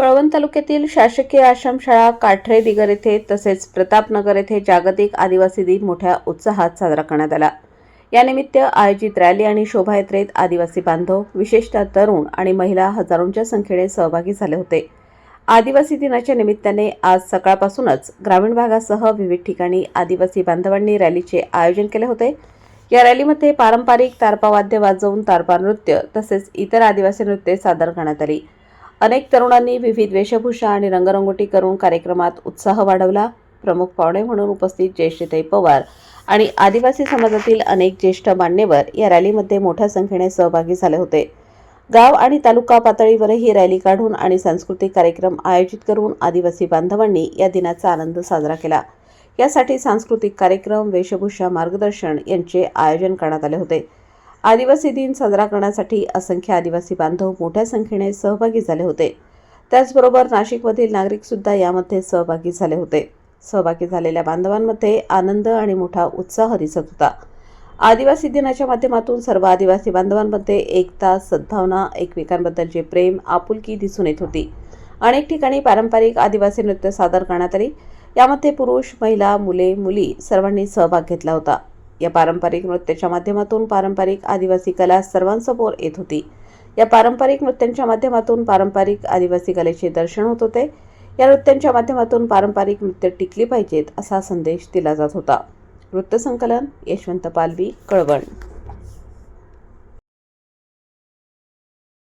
तालुक्यातील शासकीय आश्रमशाळा काठरे दिगर येथे तसेच प्रतापनगर येथे जागतिक आदिवासी दिन मोठ्या उत्साहात साजरा करण्यात आला. यानिमित्त आयोजित रॅली आणि शोभायात्रेत आदिवासी बांधव विशेषतः तरुण आणि महिला हजारोंच्या संख्येने सहभागी झाले होते. आदिवासी दिनाच्या निमित्ताने आज सकाळपासूनच ग्रामीण भागासह विविध ठिकाणी आदिवासी बांधवांनी रॅलीचे आयोजन केले होते. या रॅलीमध्ये पारंपरिक तारपा वाद्य वाजवून तारपा नृत्य तसेच इतर आदिवासी नृत्ये सादर करण्यात आली. अनेक तरुणांनी विविध वेशभूषा आणि रंगरंगोटी करून कार्यक्रमात उत्साह वाढवला. प्रमुख पाहुणे म्हणून उपस्थित ज्येष्ठताई पवार आणि आदिवासी समाजातील अनेक ज्येष्ठ मान्यवर या रॅलीमध्ये मोठ्या संख्येने सहभागी झाले होते. गाव आणि तालुका पातळीवरही रॅली काढून आणि सांस्कृतिक कार्यक्रम आयोजित करून आदिवासी बांधवांनी या दिनाचा आनंद साजरा केला. यासाठी सांस्कृतिक कार्यक्रम वेशभूषा मार्गदर्शन यांचे आयोजन करण्यात आले होते. आदिवासी दिन साजरा करण्यासाठी असंख्य आदिवासी बांधव मोठ्या संख्येने सहभागी झाले होते. त्याचबरोबर नाशिकमधील नागरिक सुद्धा यामध्ये सहभागी झाले होते. सहभागी झालेल्या बांधवांमध्ये आनंद आणि मोठा उत्साह दिसत होता. आदिवासी दिनाच्या माध्यमातून सर्व आदिवासी बांधवांमध्ये एकता सद्भावना एकमेकांबद्दलचे प्रेम आपुलकी दिसून येत होती. अनेक ठिकाणी पारंपरिक आदिवासी नृत्य सादर करण्यात आली. यामध्ये पुरुष महिला मुले मुली सर्वांनी सहभाग घेतला होता. या पारंपरिक नृत्याच्या माध्यमातून पारंपरिक आदिवासी कला सर्वांसमोर येत होती. या पारंपरिक नृत्यांच्या माध्यमातून पारंपरिक आदिवासी कलेचे दर्शन होत होते. या नृत्यांच्या माध्यमातून पारंपरिक नृत्य टिकली पाहिजेत असा संदेश दिला जात होता. वृत्तसंकलन यशवंत पालवी कळवण.